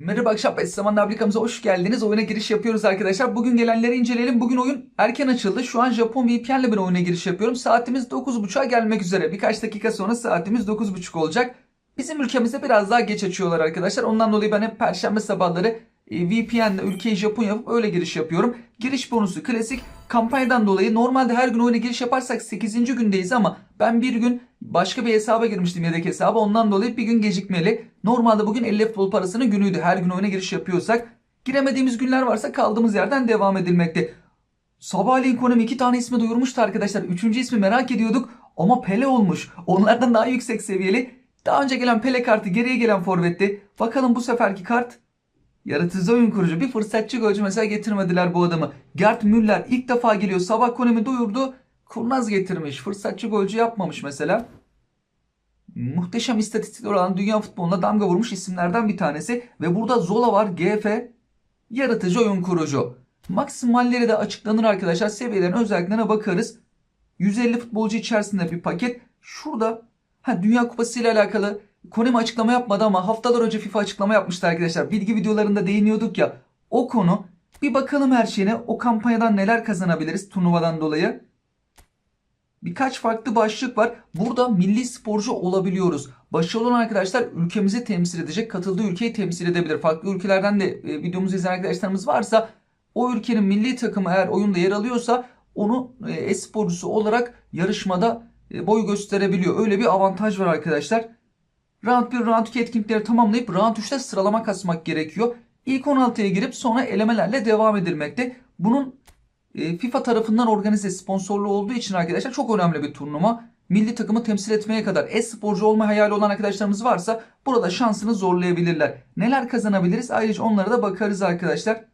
Merhaba akşam Zaman ablikamıza hoş geldiniz. Oyuna giriş yapıyoruz arkadaşlar. Bugün gelenleri inceleyelim. Bugün oyun erken açıldı. Şu an Japon VPN ile ben oyuna giriş yapıyorum. Saatimiz 9.30'a gelmek üzere. Birkaç dakika sonra saatimiz 9.30 olacak. Bizim ülkemizde biraz daha geç açıyorlar arkadaşlar. Ondan dolayı ben hep perşembe sabahları e, VPN ile ülkeyi Japon yapıp öyle giriş yapıyorum. Giriş bonusu klasik kampanyadan dolayı normalde her gün oyuna giriş yaparsak 8. gündeyiz ama ben bir gün başka bir hesaba girmiştim yedek hesaba ondan dolayı bir gün gecikmeli. Normalde bugün 50 futbol parasının günüydü her gün oyuna giriş yapıyorsak. Giremediğimiz günler varsa kaldığımız yerden devam edilmekte. Sabahleyin Konami iki tane ismi duyurmuştu arkadaşlar. Üçüncü ismi merak ediyorduk ama Pele olmuş. Onlardan daha yüksek seviyeli. Daha önce gelen Pele kartı geriye gelen forvetti. Bakalım bu seferki kart Yaratıcı oyun kurucu bir fırsatçı golcü mesela getirmediler bu adamı. Gert Müller ilk defa geliyor. Sabah Konemi duyurdu. Kurnaz getirmiş. Fırsatçı golcü yapmamış mesela. Muhteşem istatistikler olan dünya futboluna damga vurmuş isimlerden bir tanesi. Ve burada Zola var. GF. Yaratıcı oyun kurucu. Maksimalleri de açıklanır arkadaşlar. Seviyelerin özelliklerine bakarız. 150 futbolcu içerisinde bir paket. Şurada ha, Dünya Kupası ile alakalı Konami açıklama yapmadı ama haftalar önce FIFA açıklama yapmıştı arkadaşlar. Bilgi videolarında değiniyorduk ya. O konu bir bakalım her şeyine. O kampanyadan neler kazanabiliriz turnuvadan dolayı. Birkaç farklı başlık var. Burada milli sporcu olabiliyoruz. Başarılı olan arkadaşlar ülkemizi temsil edecek, katıldığı ülkeyi temsil edebilir. Farklı ülkelerden de e, videomuzu izleyen arkadaşlarımız varsa o ülkenin milli takımı eğer oyunda yer alıyorsa onu e, e-sporcusu olarak yarışmada e, boy gösterebiliyor. Öyle bir avantaj var arkadaşlar. Round 1, Round 2 etkinlikleri tamamlayıp Round 3'te sıralama kasmak gerekiyor. İlk 16'ya girip sonra elemelerle devam edilmekte. Bunun e, FIFA tarafından organize sponsorlu olduğu için arkadaşlar çok önemli bir turnuva. Milli takımı temsil etmeye kadar e-sporcu olma hayali olan arkadaşlarımız varsa burada şansını zorlayabilirler. Neler kazanabiliriz? Ayrıca onlara da bakarız arkadaşlar.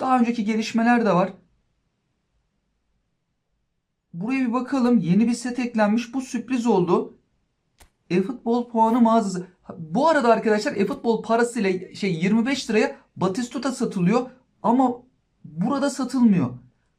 Daha önceki gelişmeler de var. Buraya bir bakalım. Yeni bir set eklenmiş. Bu sürpriz oldu. E-futbol puanı mağazası. Bu arada arkadaşlar e-futbol parasıyla şey 25 liraya Batistuta satılıyor ama burada satılmıyor.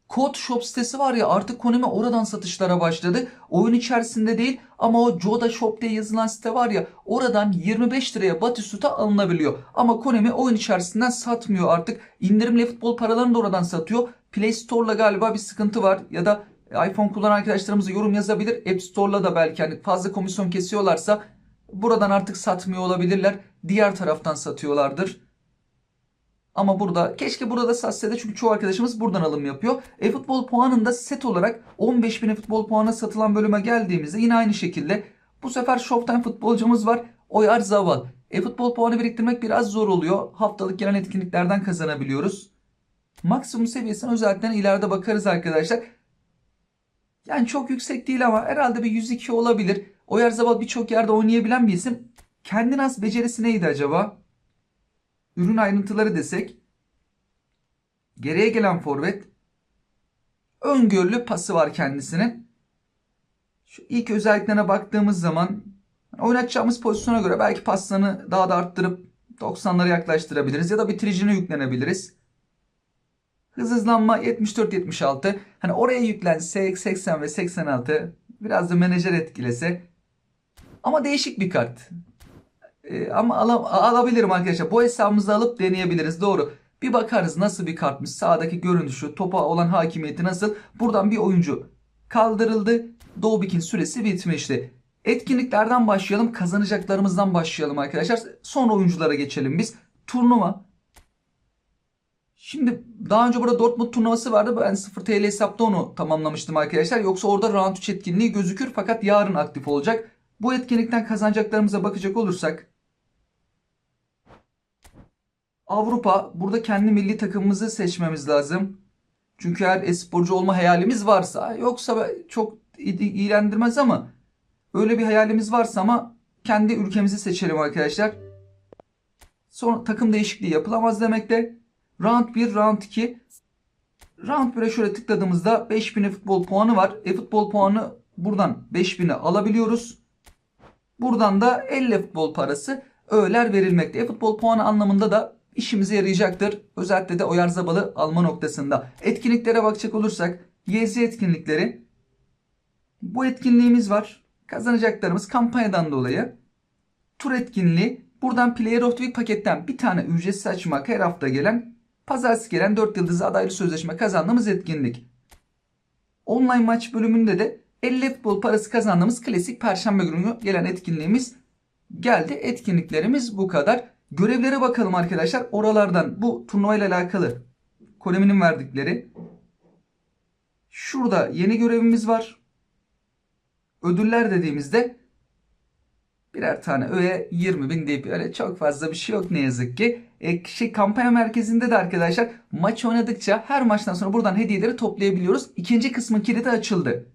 Code Shop sitesi var ya artık Konami oradan satışlara başladı. Oyun içerisinde değil ama o Joda Shop diye yazılan site var ya oradan 25 liraya Batistuta alınabiliyor. Ama Konami oyun içerisinden satmıyor artık. İndirimli futbol paralarını da oradan satıyor. Play Store'la galiba bir sıkıntı var ya da iPhone kullanan arkadaşlarımız yorum yazabilir. App Store'la da belki hani fazla komisyon kesiyorlarsa buradan artık satmıyor olabilirler. Diğer taraftan satıyorlardır. Ama burada keşke burada satsaydı çünkü çoğu arkadaşımız buradan alım yapıyor. E-futbol puanında set olarak 15.000 futbol puanı satılan bölüme geldiğimizde yine aynı şekilde bu sefer Showtime futbolcumuz var. Oyar Zaval. E-futbol puanı biriktirmek biraz zor oluyor. Haftalık gelen etkinliklerden kazanabiliyoruz. Maksimum seviyesine özellikle ileride bakarız arkadaşlar. Yani çok yüksek değil ama herhalde bir 102 olabilir. Oyarzabal birçok yerde oynayabilen bir isim. Kendine az becerisi neydi acaba? Ürün ayrıntıları desek. Geriye gelen forvet. Öngörülü pası var kendisinin. Şu ilk özelliklerine baktığımız zaman oynatacağımız pozisyona göre belki paslarını daha da arttırıp 90'lara yaklaştırabiliriz ya da bitiricine yüklenebiliriz. Hız hızlanma 74-76. Hani oraya yüklense 80 ve 86 biraz da menajer etkilese. Ama değişik bir kart. Ee, ama al alabilirim arkadaşlar. Bu hesabımızı alıp deneyebiliriz. Doğru. Bir bakarız nasıl bir kartmış. Sağdaki görünüşü, topa olan hakimiyeti nasıl. Buradan bir oyuncu kaldırıldı. Doğubik'in süresi bitmişti. Etkinliklerden başlayalım. Kazanacaklarımızdan başlayalım arkadaşlar. Sonra oyunculara geçelim biz. Turnuva Şimdi daha önce burada Dortmund turnuvası vardı. Ben 0 TL hesapta onu tamamlamıştım arkadaşlar. Yoksa orada round 3 etkinliği gözükür fakat yarın aktif olacak. Bu etkinlikten kazanacaklarımıza bakacak olursak Avrupa burada kendi milli takımımızı seçmemiz lazım. Çünkü eğer esporcu olma hayalimiz varsa yoksa çok iğrendirmez ama öyle bir hayalimiz varsa ama kendi ülkemizi seçelim arkadaşlar. Sonra takım değişikliği yapılamaz demekte. Round 1, Round 2. Round 1'e şöyle tıkladığımızda 5000 futbol puanı var. E-futbol puanı buradan 5000'e alabiliyoruz. Buradan da 50 futbol parası öğeler verilmekte. E-futbol puanı anlamında da işimize yarayacaktır. Özellikle de Oyarzabalı alma noktasında. Etkinliklere bakacak olursak YZ etkinlikleri. Bu etkinliğimiz var. Kazanacaklarımız kampanyadan dolayı tur etkinliği Buradan Player of the Week paketten bir tane ücretsiz açmak her hafta gelen pazartesi gelen 4 yıldızlı adaylı sözleşme kazandığımız etkinlik. Online maç bölümünde de 50 futbol parası kazandığımız klasik perşembe günü gelen etkinliğimiz geldi. Etkinliklerimiz bu kadar. Görevlere bakalım arkadaşlar. Oralardan bu turnuva alakalı Konami'nin verdikleri. Şurada yeni görevimiz var. Ödüller dediğimizde birer tane öğe 20 bin deyip öyle çok fazla bir şey yok ne yazık ki. E, şey, kampanya merkezinde de arkadaşlar maç oynadıkça her maçtan sonra buradan hediyeleri toplayabiliyoruz. İkinci kısmın kilidi açıldı.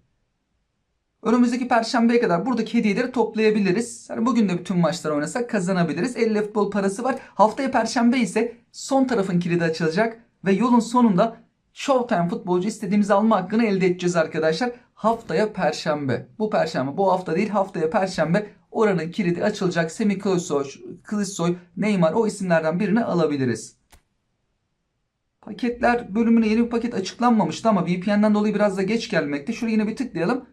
Önümüzdeki perşembeye kadar buradaki hediyeleri toplayabiliriz. Yani bugün de bütün maçlar oynasak kazanabiliriz. 50 futbol parası var. Haftaya perşembe ise son tarafın kilidi açılacak. Ve yolun sonunda Showtime futbolcu istediğimiz alma hakkını elde edeceğiz arkadaşlar. Haftaya perşembe. Bu perşembe bu hafta değil haftaya perşembe oranın kilidi açılacak. Semih Kılıçsoy, Kılıçsoy, Neymar o isimlerden birini alabiliriz. Paketler bölümüne yeni bir paket açıklanmamıştı ama VPN'den dolayı biraz da geç gelmekte. Şuraya yine bir tıklayalım.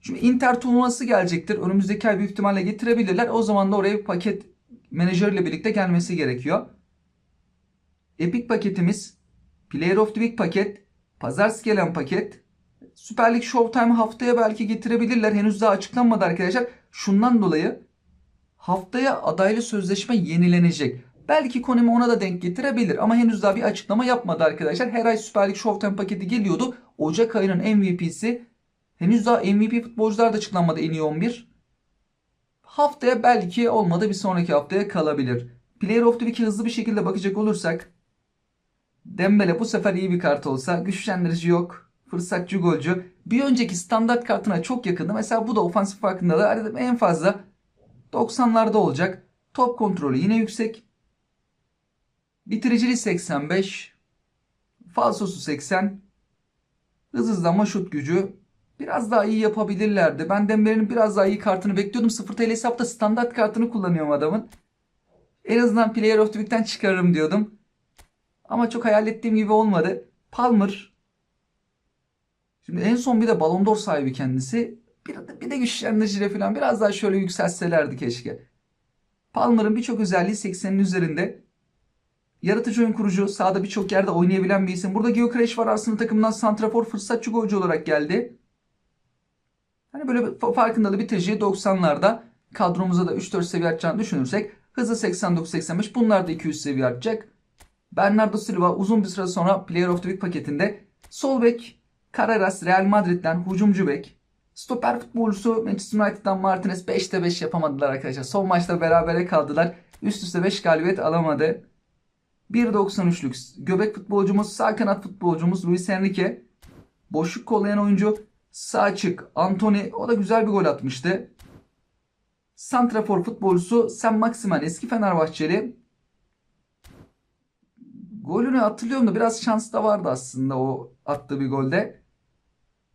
Şimdi Inter turnuvası gelecektir. Önümüzdeki ay büyük ihtimalle getirebilirler. O zaman da oraya bir paket menajeriyle birlikte gelmesi gerekiyor. Epic paketimiz, Player of the Week paket, Pazartesi gelen paket, Süper Lig Showtime haftaya belki getirebilirler. Henüz daha açıklanmadı arkadaşlar. Şundan dolayı haftaya adaylı sözleşme yenilenecek. Belki Konami ona da denk getirebilir ama henüz daha bir açıklama yapmadı arkadaşlar. Her ay Süper Lig Showtime paketi geliyordu. Ocak ayının MVP'si henüz daha MVP futbolcular da açıklanmadı en iyi 11. Haftaya belki olmadı bir sonraki haftaya kalabilir. Player of the Week'e hızlı bir şekilde bakacak olursak Dembele bu sefer iyi bir kart olsa güçlendirici yok. Fırsatçı golcü. Bir önceki standart kartına çok yakındı. Mesela bu da ofansif farkındalığı en fazla 90'larda olacak. Top kontrolü yine yüksek. Bitiriciliği 85. Falsosu 80. Hız hızlanma şut gücü. Biraz daha iyi yapabilirlerdi. Ben Dembele'nin biraz daha iyi kartını bekliyordum. 0 TL hesapta standart kartını kullanıyorum adamın. En azından Player of the Week'ten çıkarırım diyordum. Ama çok hayal ettiğim gibi olmadı. Palmer. Şimdi en son bir de Ballon d'Or sahibi kendisi. Bir de, bir de güçlendiriciyle falan biraz daha şöyle yükseltselerdi keşke. Palmer'ın birçok özelliği 80'in üzerinde. Yaratıcı oyun kurucu, sahada birçok yerde oynayabilen bir isim. Burada Gyökeres var Arsenal takımından santrafor fırsatçı golcü olarak geldi. Hani böyle bir farkındalı bitirici 90'larda kadromuza da 3-4 seviye artacağını düşünürsek hızı 89-85 bunlar da 200 seviye artacak. Bernardo Silva uzun bir süre sonra Player of the Week paketinde sol bek Carreras Real Madrid'den hücumcu bek. Stoper futbolcusu Manchester United'dan Martinez 5'te 5 yapamadılar arkadaşlar. Son maçta berabere kaldılar. Üst üste 5 galibiyet alamadı. 1.93'lük göbek futbolcumuz, sağ kanat futbolcumuz Luis Enrique. Boşluk kollayan oyuncu sağ açık Anthony o da güzel bir gol atmıştı. Santrafor futbolcusu Sam Maximan eski Fenerbahçeli. Golünü hatırlıyorum da biraz şans da vardı aslında o attığı bir golde.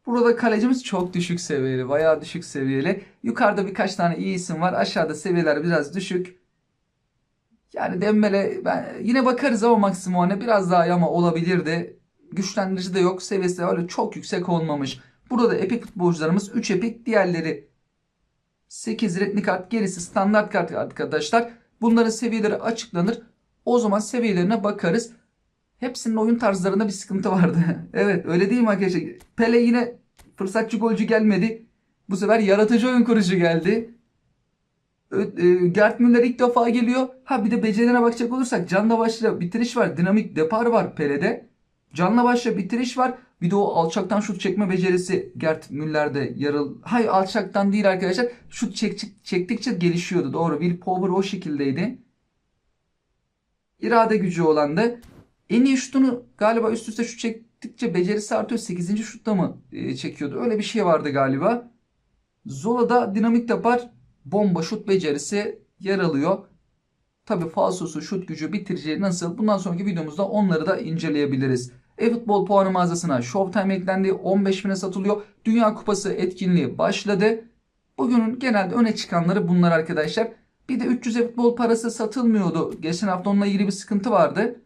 Burada kalecimiz çok düşük seviyeli. Bayağı düşük seviyeli. Yukarıda birkaç tane iyi isim var. Aşağıda seviyeler biraz düşük. Yani Dembele ben yine bakarız ama Maximone biraz daha ama olabilirdi. Güçlendirici de yok. Seviyesi öyle çok yüksek olmamış. Burada da epik futbolcularımız 3 epik. Diğerleri 8 renkli kart. Gerisi standart kart arkadaşlar. Bunların seviyeleri açıklanır. O zaman seviyelerine bakarız. Hepsinin oyun tarzlarında bir sıkıntı vardı. evet öyle değil mi arkadaşlar? Pele yine fırsatçı golcü gelmedi. Bu sefer yaratıcı oyun kurucu geldi. E, Gert Müller ilk defa geliyor. Ha bir de becerilerine bakacak olursak canla başla bitiriş var. Dinamik depar var Pele'de. Canla başla bitiriş var. Bir de o alçaktan şut çekme becerisi Gert Müller'de yarıl. Hayır alçaktan değil arkadaşlar. Şut çek, çektikçe gelişiyordu. Doğru. Will Power o şekildeydi. İrade gücü olan da en iyi şutunu galiba üst üste şut çektikçe becerisi artıyor. 8. şutta mı e, çekiyordu? Öyle bir şey vardı galiba. Zola'da dinamik yapar. Bomba şut becerisi yer alıyor. Tabi falsosu, şut gücü, bitireceği nasıl? Bundan sonraki videomuzda onları da inceleyebiliriz. E-futbol puanı mağazasına Showtime eklendi. 15 bine satılıyor. Dünya Kupası etkinliği başladı. Bugünün genelde öne çıkanları bunlar arkadaşlar. Bir de 300 e-futbol parası satılmıyordu. Geçen hafta onunla ilgili bir sıkıntı vardı.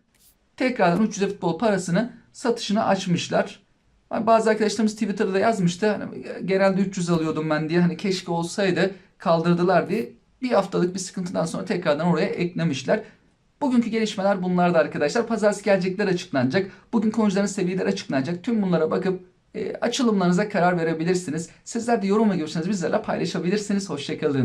Tekrardan 300 e-futbol parasını satışını açmışlar. Bazı arkadaşlarımız Twitter'da yazmıştı. Hani genelde 300 alıyordum ben diye. Hani keşke olsaydı kaldırdılar diye. bir haftalık bir sıkıntıdan sonra tekrardan oraya eklemişler. Bugünkü gelişmeler bunlardı arkadaşlar. Pazartesi gelecekler açıklanacak. Bugün oyuncuların seviyeleri açıklanacak. Tüm bunlara bakıp e, açılımlarınıza karar verebilirsiniz. Sizler de yorum ve görüşlerinizi bizlerle paylaşabilirsiniz. Hoşçakalın.